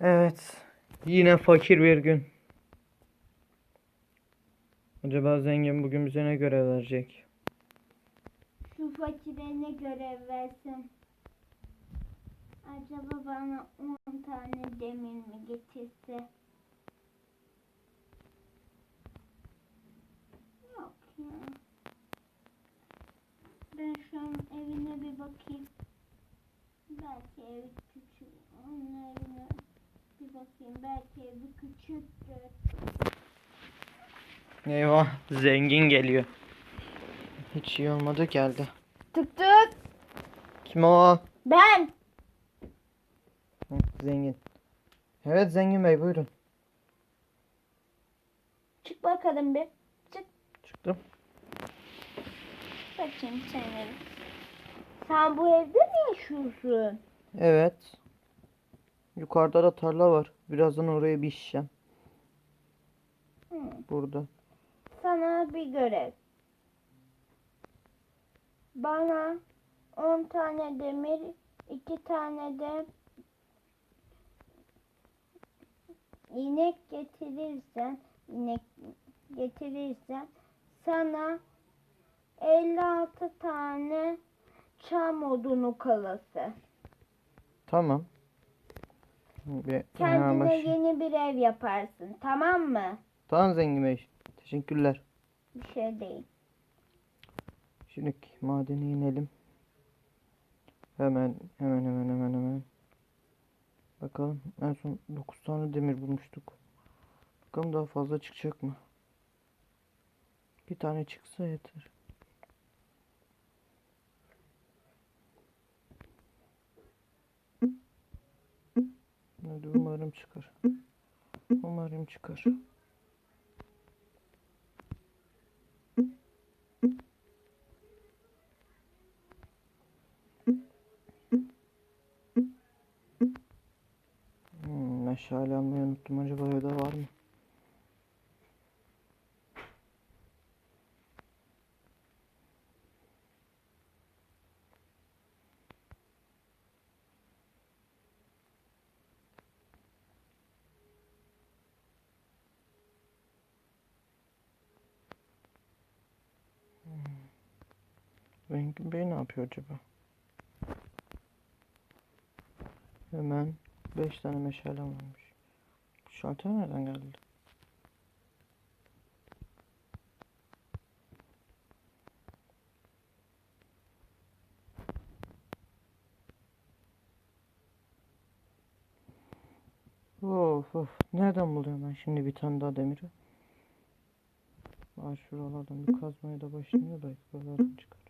Evet. Yine fakir bir gün. Acaba zengin bugün bize ne görev verecek? Şu fakire ne görev versin? Acaba bana 10 tane demir mi getirse? Yok ya. Ben şu an evine bir bakayım. Belki evi küçük. Onun evine bir bakayım. Belki evi küçüktür. Eyvah zengin geliyor. Hiç iyi olmadı geldi. Tık tık. Kim o? Ben. Zengin. Evet zengin bey buyurun. Çık bakalım bir. Çık. Çıktım. Bakayım seni. Sen bu evde mi yaşıyorsun? Evet. Yukarıda da tarla var. Birazdan oraya bir işeceğim. Hı. Burada. Sana bir görev. Bana 10 tane demir, 2 tane de inek getirirsen, inek getirirsen sana 56 tane çam odunu kalası. Tamam. Kendine başlayayım. yeni bir ev yaparsın. Tamam mı? Tamam zengin bey. Teşekkürler. Bir şey değil. Şimdi madene inelim. Hemen hemen hemen hemen hemen. Bakalım en son 9 tane demir bulmuştuk. Bakalım daha fazla çıkacak mı? Bir tane çıksa yeter. Umarım çıkar. Umarım çıkar. Hmm, meşale almayı unuttum. Acaba evde var mı? Zengin Bey ne yapıyor acaba? Hemen 5 tane meşale varmış. Şalter nereden geldi? Of of. Nereden buluyorum ben şimdi bir tane daha demiri? Var şuralardan bir kazmaya da başlanıyor da buralardan çıkar.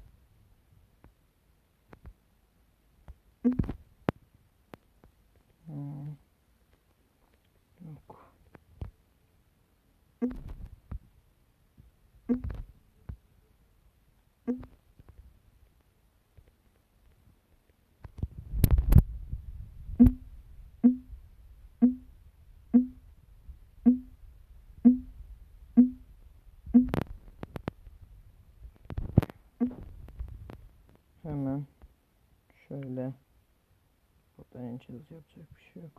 ineceğiz yapacak bir şey yok.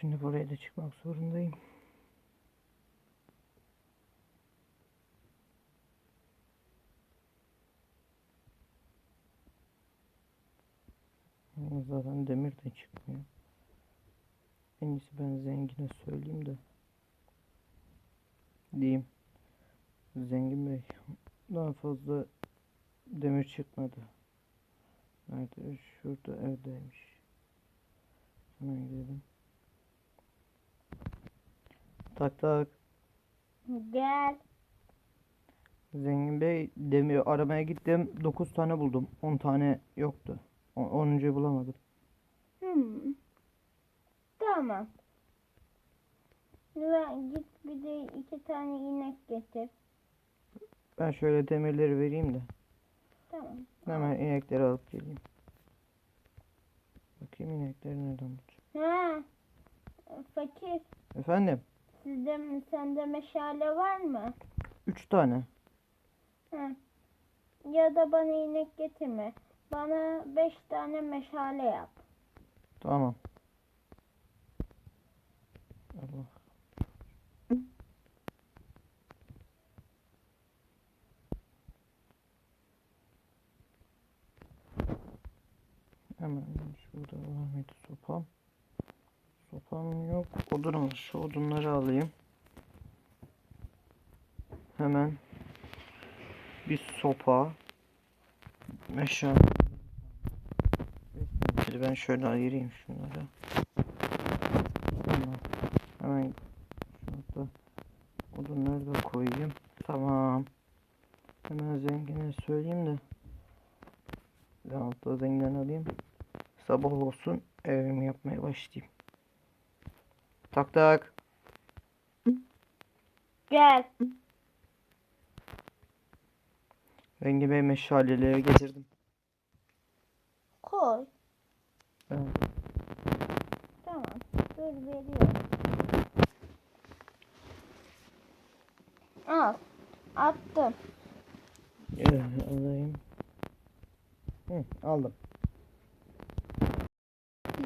Şimdi buraya da çıkmak zorundayım. Zaten demir de çıkmıyor. En iyisi ben zengine söyleyeyim de. Diyeyim. Zengin Bey daha fazla demir çıkmadı. Nerede? Şurada evdeymiş. Hemen gidelim. Tak tak. Gel. Zengin Bey demir aramaya gittim. 9 tane buldum. 10 tane yoktu. 10. bulamadım. Hmm. Tamam. Ve git bir de iki tane inek getir. Ben şöyle demirleri vereyim de. Tamam. Hemen inekleri alıp geleyim. Bakayım inekleri nereden bulacağım. Ha. Fakir. Efendim? Sizde sende meşale var mı? 3 tane. Ha. Ya da bana inek getirme. Bana beş tane meşale yap. Tamam. Allah. Hemen şurada var mıydı sopam? Sopam yok. Odunum var. Şu odunları alayım. Hemen bir sopa meşale ben şöyle ayırayım şunları. Hemen şurada odunları da koyayım. Tamam. Hemen zengine söyleyeyim de. Ben altta zenginden alayım. Sabah olsun evimi yapmaya başlayayım. Tak tak. Gel. Rengi Bey meşaleleri getirdim. Koy. Evet. Tamam. Dur veriyorum. Al. Attım. Ee, alayım. Hı, aldım.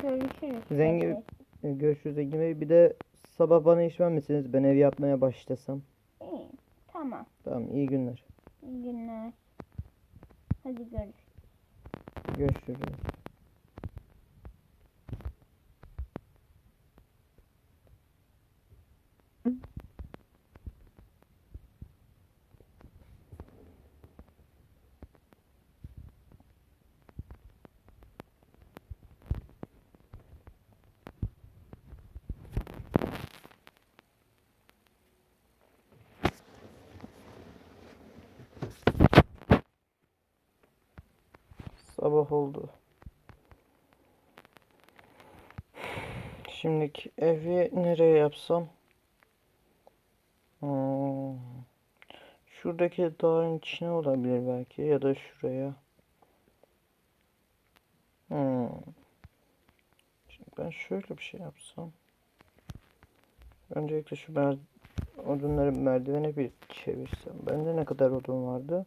Görüşürüz. Ee, Görüşürüz Zengin Bey. Bir de sabah bana iş vermesiniz. Ben ev yapmaya başlasam. İyi. Tamam. Tamam iyi günler. İyi günler. Hadi görüşürüz. Görüşürüz. Sabah oldu. Şimdiki evi nereye yapsam? Hmm. Şuradaki dağın içine olabilir belki ya da şuraya. Hmm. Şimdi ben şöyle bir şey yapsam. Öncelikle şu mer odunları merdivene bir çevirsem. Bende ne kadar odun vardı?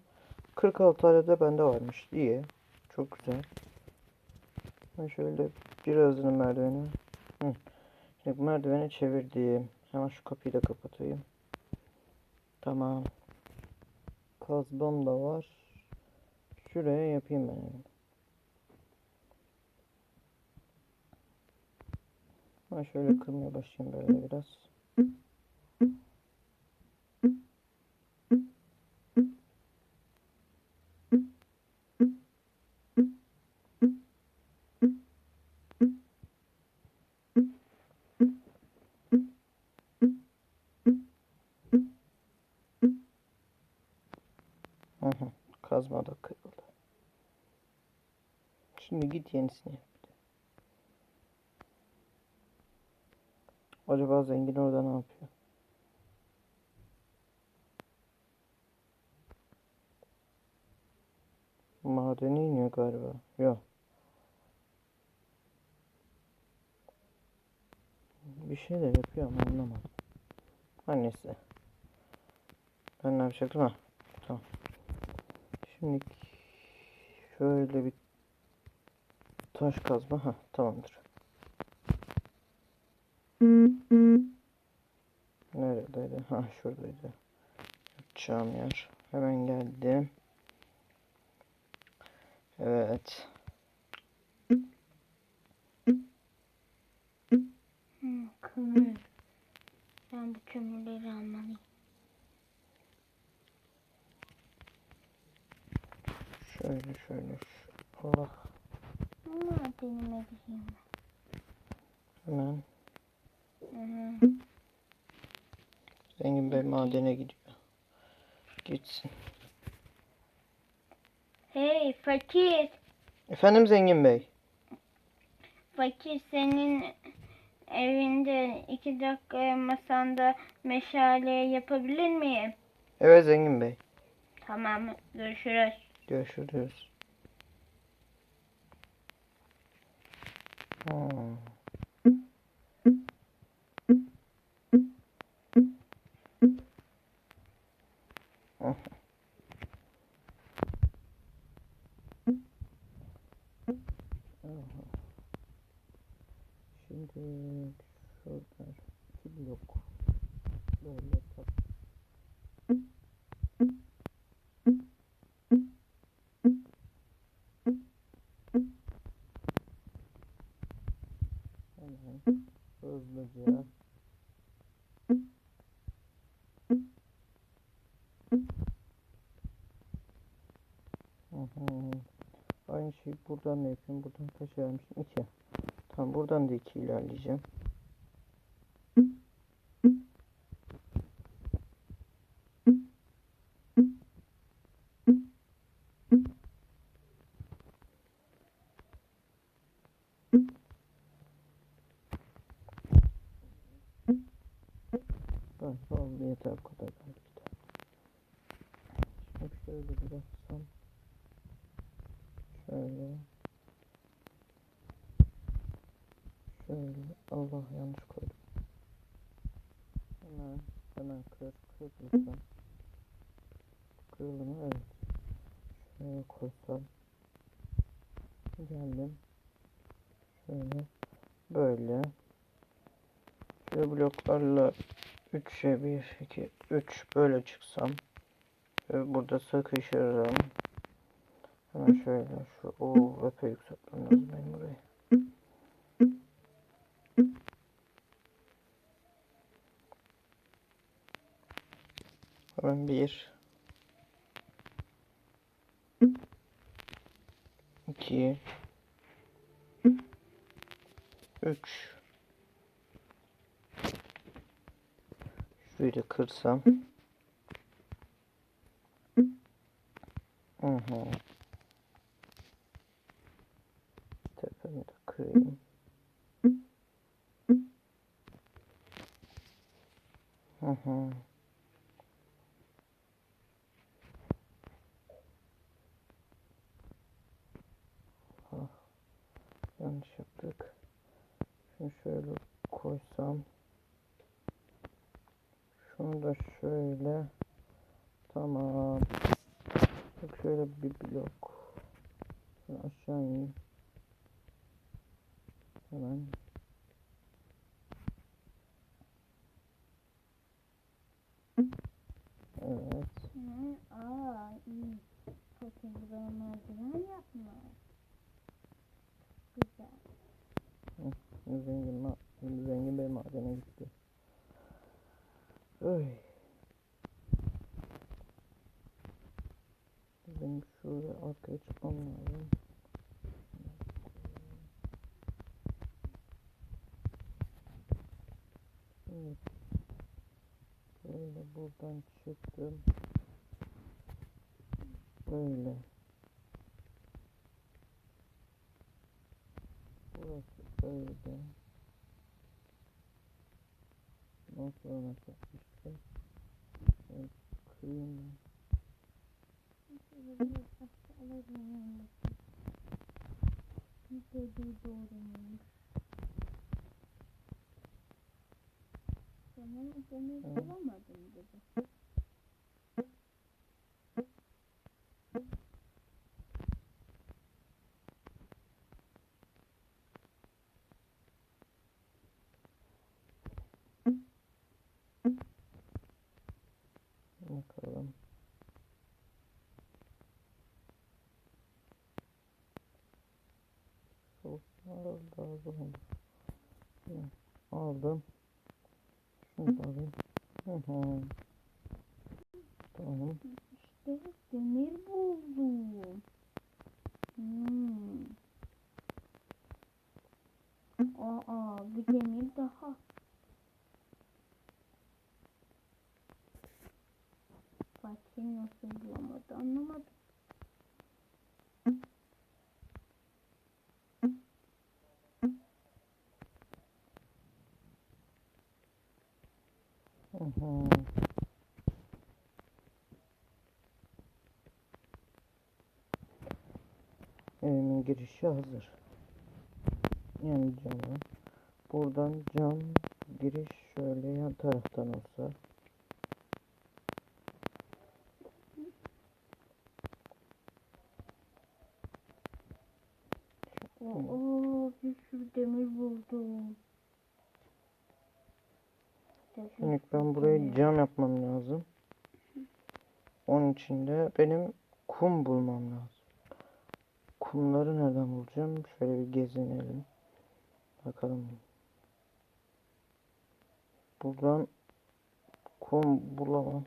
46 tane de bende varmış. İyi. Çok güzel. Ben şöyle birazını merdivene. Hı. Şimdi merdiveni çevirdim. Hemen şu kapıyı da kapatayım. Tamam. Kazmam da var. Şuraya yapayım ben. Ben şöyle kırmaya başlayayım böyle biraz. Kazma da kırıldı. Şimdi git yenisini yap. Acaba zengin orada ne yapıyor? Madene iniyor galiba. Yok. Bir şeyler yapıyor ama anlamadım. Her neyse. Ben ne yapacaktım ha? Tamam. Şimdi şöyle bir Taş kazma. Ha tamamdır. Neredeydi? Ha şuradaydı. Yapacağım yer. Hemen geldim. Evet. Hmm, kömür. Ben bu kömürleri almalıyım. Şöyle şöyle. Allah. Madenime gideyim. Hemen. Hı. Zengin Bey madene gidiyor. Gitsin. Hey fakir. Efendim Zengin Bey. Fakir senin evinde iki dakika masanda meşale yapabilir miyim? Evet Zengin Bey. Tamam görüşürüz. Görüşürüz. Hmm. Aha. Aha. Şimdi şuradan iki blok böyle tak. Hemen hızlıca Hı hı. Aynı şeyi buradan da yapıyorum. Buradan kaç vermişim? 2. Tamam buradan da 2 ilerleyeceğim. Tamam, oldu yeter bu kadar. Şimdi şöyle bir baksam. Şöyle. Şöyle. Allah yanlış koydum. Hemen hemen kır kır lütfen. Kırıldı mı? Evet. Şöyle koysam. Geldim. Şöyle. Böyle. Şöyle bloklarla 3'e 1, 2, 3 böyle çıksam. Ve burada sıkışırım. Hemen şöyle şu o epey yükseltmem lazım benim burayı. Hemen bir. iki, Üç. Şurayı da kırsam. Hı hı. You're creating. Mm. Mm. Mm. Mm-hmm. Buradan çıktım. Böyle. Burası böyle. Ondan sonra işte evet, kıyım Şöyle biraz aşağılara yanmasın. Tamam, demeyi bulamadım dedi. Bakalım. Soğuklar. Aldım. Hı hı. Tamam. İşte demir buldum. Hmm. Aa, bir demir daha. Fatih nasıl bulamadı anlamadım. Hı hı. Evimin girişi hazır. Yani camı. Buradan cam giriş şöyle yan taraftan olsa. Aa, bir sürü demir buldum. Şimdi ben burayı cam yapmam lazım. Onun için de benim kum bulmam lazım. Kumları nereden bulacağım? Şöyle bir gezinelim. Bakalım. Buradan kum bulamam.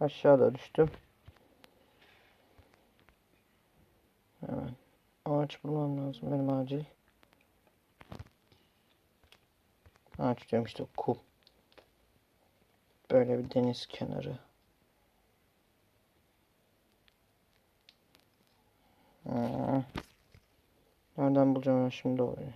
Aşağıda düştüm. Hemen ağaç bulmam lazım benim acil. Ağaç diyorum işte kum. Böyle bir deniz kenarı. Nereden bulacağım şimdi orayı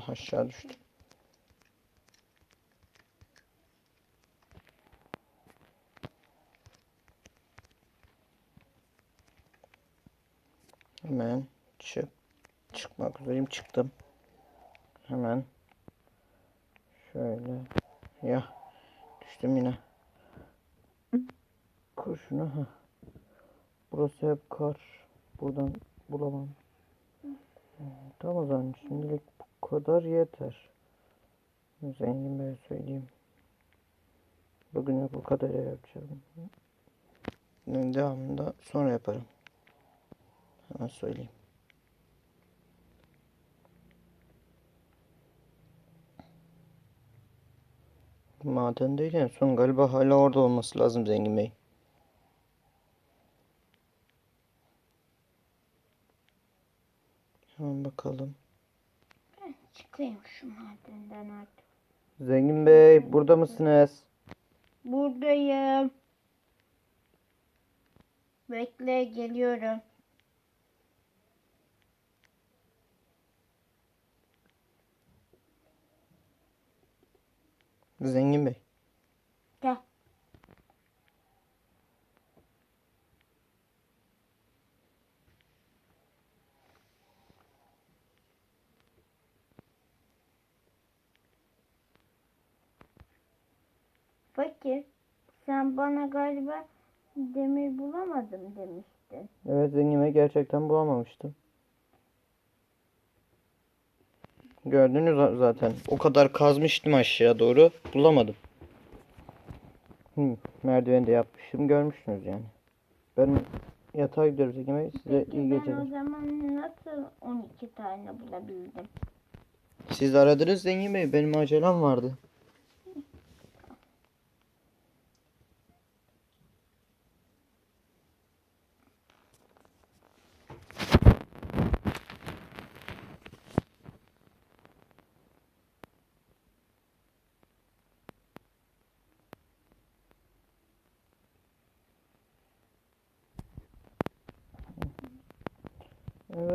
Allah aşağı düştüm. Hemen çık. Çıkmak üzereyim. Çıktım. Hemen şöyle ya düştüm yine. Kurşunu ha. Burası hep kar. Buradan bulamam. Tamam o zaman şimdilik kadar yeter. Zengin Bey'e söyleyeyim. Bugünlük bu kadar yapacağım. Devamında sonra yaparım. Hemen söyleyeyim. Maden değil en son galiba hala orada olması lazım Zengin Bey. Hemen bakalım. Çıkayım şu madenden artık. Zengin Bey burada mısınız? Buradayım. Bekle geliyorum. Zengin Bey. Gel. Fakir, sen bana galiba demir bulamadım demiştin. Evet Zengin Bey gerçekten bulamamıştım. Gördünüz za- zaten. O kadar kazmıştım aşağı doğru. Bulamadım. Hı, merdiveni de yapmıştım. Görmüşsünüz yani. Ben yatağa gidiyorum Zengin Bey. Size Peki iyi ben geceler. o zaman nasıl 12 tane bulabildim? Siz aradınız Zengin Bey. Benim acelem vardı.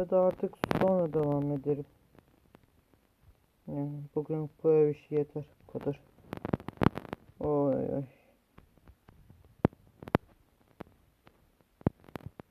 da artık sonra devam ederim. Yani bugün böyle bir şey yeter. Bu kadar. Oy oy.